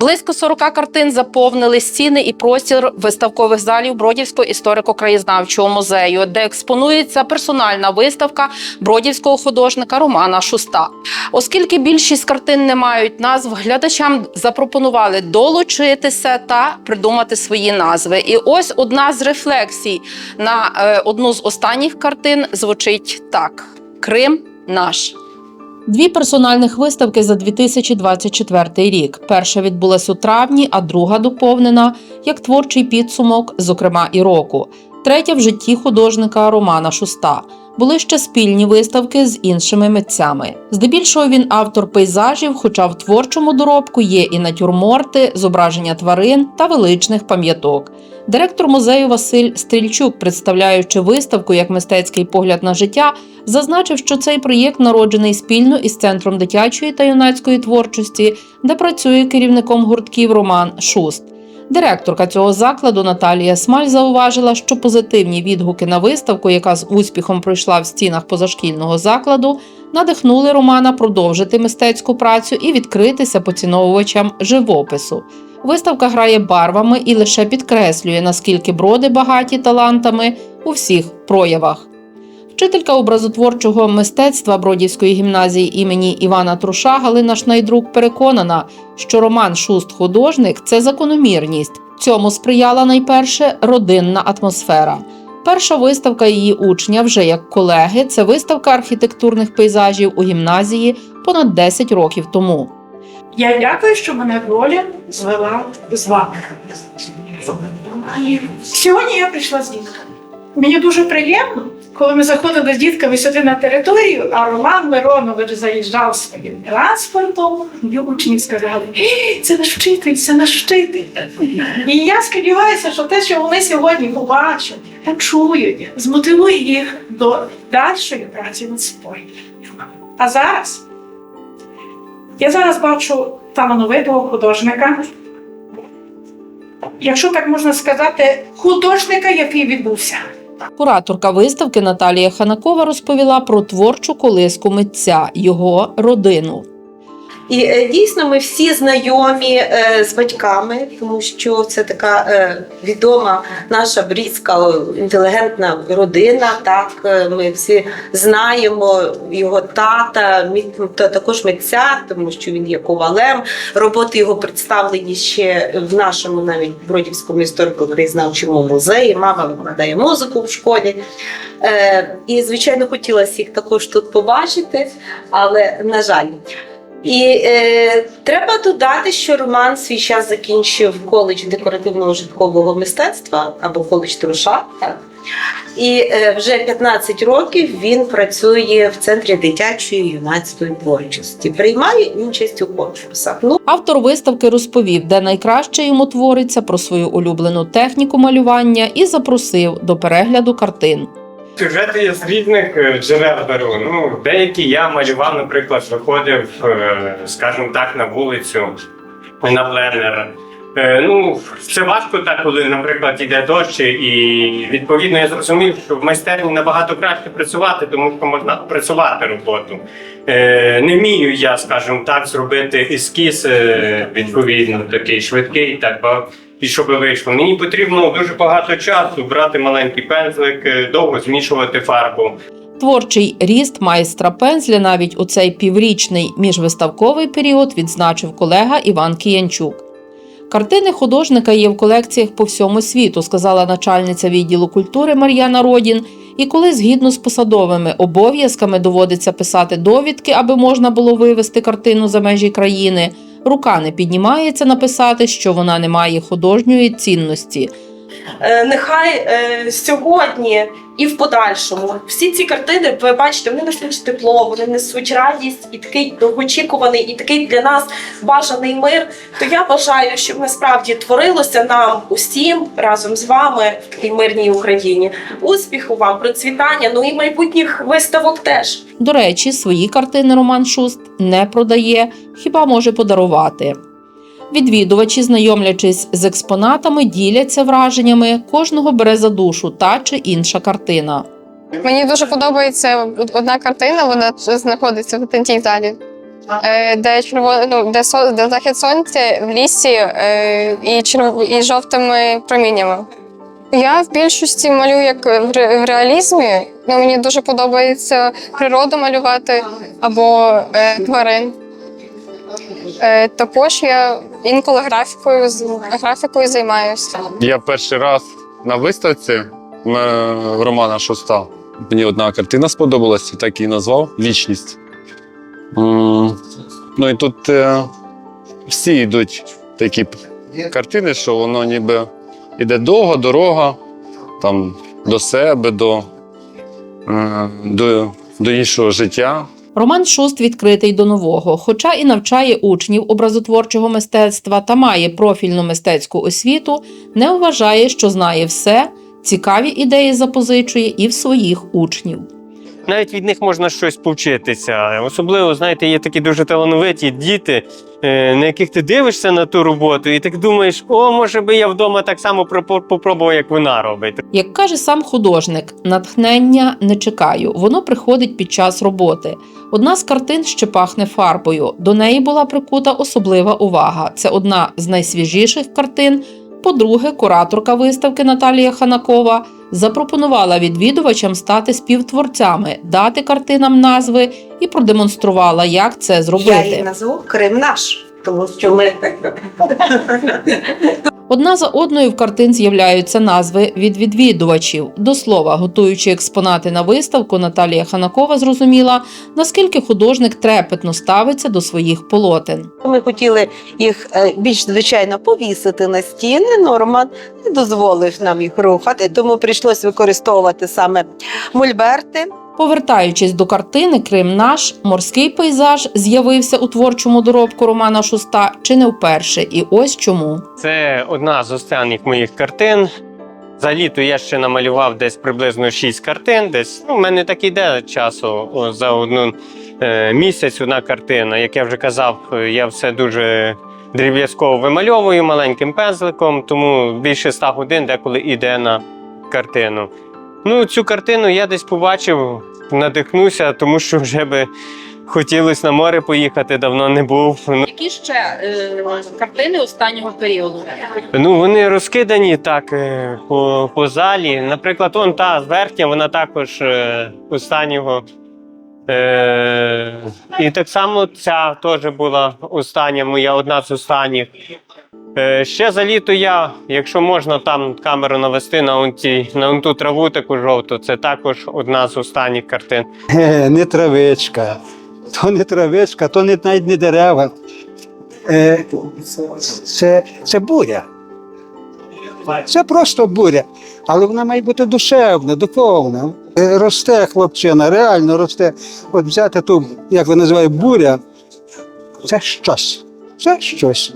Близько 40 картин заповнили стіни і простір виставкових залів Бродівського історико-краєзнавчого музею, де експонується персональна виставка бродівського художника Романа Шуста. Оскільки більшість картин не мають назв, глядачам запропонували долучитися та придумати свої назви. І ось одна з рефлексій на е, одну з останніх картин звучить так: Крим наш. Дві персональних виставки за 2024 рік. Перша відбулась у травні, а друга доповнена як творчий підсумок, зокрема і року. Третя в житті художника Романа Шуста. Були ще спільні виставки з іншими митцями. Здебільшого він автор пейзажів, хоча в творчому доробку є і натюрморти, зображення тварин та величних пам'яток. Директор музею Василь Стрільчук, представляючи виставку як мистецький погляд на життя, зазначив, що цей проєкт народжений спільно із центром дитячої та юнацької творчості, де працює керівником гуртків Роман Шуст. Директорка цього закладу Наталія Смаль зауважила, що позитивні відгуки на виставку, яка з успіхом пройшла в стінах позашкільного закладу, надихнули Романа продовжити мистецьку працю і відкритися поціновувачам живопису. Виставка грає барвами і лише підкреслює, наскільки броди багаті талантами у всіх проявах. Вчителька образотворчого мистецтва Бродівської гімназії імені Івана Труша Галина Шнайдрук переконана, що Роман Шуст художник це закономірність. Цьому сприяла найперше родинна атмосфера. Перша виставка її учня, вже як колеги, це виставка архітектурних пейзажів у гімназії понад 10 років тому. Я дякую, що мене доля звела з вами. Сьогодні я прийшла з дітками. Мені дуже приємно, коли ми заходили з дітками сюди на територію, а Роман Миронович заїжджав своїм транспортом, і учні сказали, це наш вчитель, це наш вчитель. І я сподіваюся, що те, що вони сьогодні побачать, почують, змотивує їх до дальшої праці над собою. А зараз я зараз бачу талановитого художника. Якщо так можна сказати, художника, який відбувся. Кураторка виставки Наталія Ханакова розповіла про творчу колиску митця, його родину. І е, дійсно ми всі знайомі е, з батьками, тому що це така е, відома наша брідська інтелігентна родина. Так ми всі знаємо його тата, та також митця, тому що він є ковалем. Роботи його представлені ще в нашому навіть Бродівському історико-краєзнавчому музеї. Мама викладає музику в школі. І, звичайно, хотілося їх також тут побачити, але на жаль. І е, треба додати, що Роман свій час закінчив коледж декоративного житкового мистецтва або коледж Труша. І е, вже 15 років він працює в центрі дитячої юнацької творчості, приймає участь у конкурсах. Ну, Автор виставки розповів, де найкраще йому твориться про свою улюблену техніку малювання і запросив до перегляду картин. Сюжети я з різних е, джерел беру. Ну, деякі я малював, наприклад, виходив, е, скажімо так, на вулицю на пленер. Е, Ну, це важко так, коли, наприклад, йде дощ, і відповідно я зрозумів, що в майстерні набагато краще працювати, тому що можна працювати роботу. Не вмію я, скажімо так, зробити ескіз відповідно такий швидкий, так ба- і щоб вийшло. Мені потрібно дуже багато часу брати маленький пензлик, е, довго змішувати фарбу. Творчий ріст майстра пензля навіть у цей піврічний міжвиставковий період відзначив колега Іван Киянчук. Картини художника є в колекціях по всьому світу, сказала начальниця відділу культури Мар'яна Родін. І коли згідно з посадовими обов'язками доводиться писати довідки, аби можна було вивести картину за межі країни, рука не піднімається написати, що вона не має художньої цінності. Е, нехай е, сьогодні і в подальшому всі ці картини, ви бачите, вони несуть тепло, вони несуть радість і такий довгоочікуваний, і такий для нас бажаний мир. То я бажаю, щоб насправді творилося нам усім разом з вами в такій мирній Україні. Успіху вам, процвітання, ну і майбутніх виставок теж. До речі, свої картини Роман Шуст не продає, хіба може подарувати. Відвідувачі, знайомлячись з експонатами, діляться враженнями, кожного бере за душу та чи інша картина. Мені дуже подобається одна картина, вона знаходиться в тентій залі. е, де червоно, ну, де, со, де захід сонця в лісі е, і, черв... і жовтими проміннями. Я в більшості малюю як в, ре- в реалізмі. Ну, мені дуже подобається природу малювати або е, тварин. Е, також я інколи графікою, графікою займаюся. Я перший раз на виставці Романа Шуста. Мені одна картина сподобалася, так її назвав Вічність. Ну і тут е, всі йдуть такі картини, що воно ніби йде довга дорога там, до себе, до, е, до, до іншого життя. Роман Шуст відкритий до нового, хоча і навчає учнів образотворчого мистецтва та має профільну мистецьку освіту, не вважає, що знає все, цікаві ідеї запозичує і в своїх учнів. Навіть від них можна щось повчитися. Особливо, знаєте, є такі дуже талановиті діти, е, на яких ти дивишся на ту роботу, і так думаєш, о, може би я вдома так само попробував, як вона робить. Як каже сам художник, натхнення не чекаю, воно приходить під час роботи. Одна з картин ще пахне фарбою. До неї була прикута особлива увага. Це одна з найсвіжіших картин. По-друге, кураторка виставки Наталія Ханакова запропонувала відвідувачам стати співтворцями, дати картинам назви і продемонструвала, як це Я її зробити. назву Крим наш, тому що ми Одна за одною в картин з'являються назви від відвідувачів. До слова, готуючи експонати на виставку, Наталія Ханакова зрозуміла, наскільки художник трепетно ставиться до своїх полотен. Ми хотіли їх е, більш звичайно повісити на стіни. Норман не дозволив нам їх рухати, тому прийшлось використовувати саме мольберти. Повертаючись до картини Крим наш, морський пейзаж з'явився у творчому доробку Романа Шуста чи не вперше. І ось чому. Це одна з останніх моїх картин. За літо я ще намалював десь приблизно 6 картин. Десь ну, в мене так іде часу за одну е, місяць одна картина. Як я вже казав, я все дуже дріб'язково вимальовую маленьким пензликом, тому більше 100 годин деколи йде на картину. Ну, цю картину я десь побачив, надихнувся, тому що вже би хотілося на море поїхати, давно не був. Ну, Які ще картини останнього періоду? Ну, вони розкидані так е, по, по залі. Наприклад, он та верхня, вона також е, останнього. Е, і так само ця теж була остання моя, одна з останніх. Е, ще за літо я, якщо можна там камеру навести на, он ті, на ту траву таку жовту, це також одна з останніх картин. Не травичка, то не травичка, то не, навіть не дерева. Е, це, це буря. Це просто буря. Але вона має бути душевна, духовна. Е, Росте хлопчина, реально росте. От взяти ту, як ви називаєте, буря, це щось. Це щось.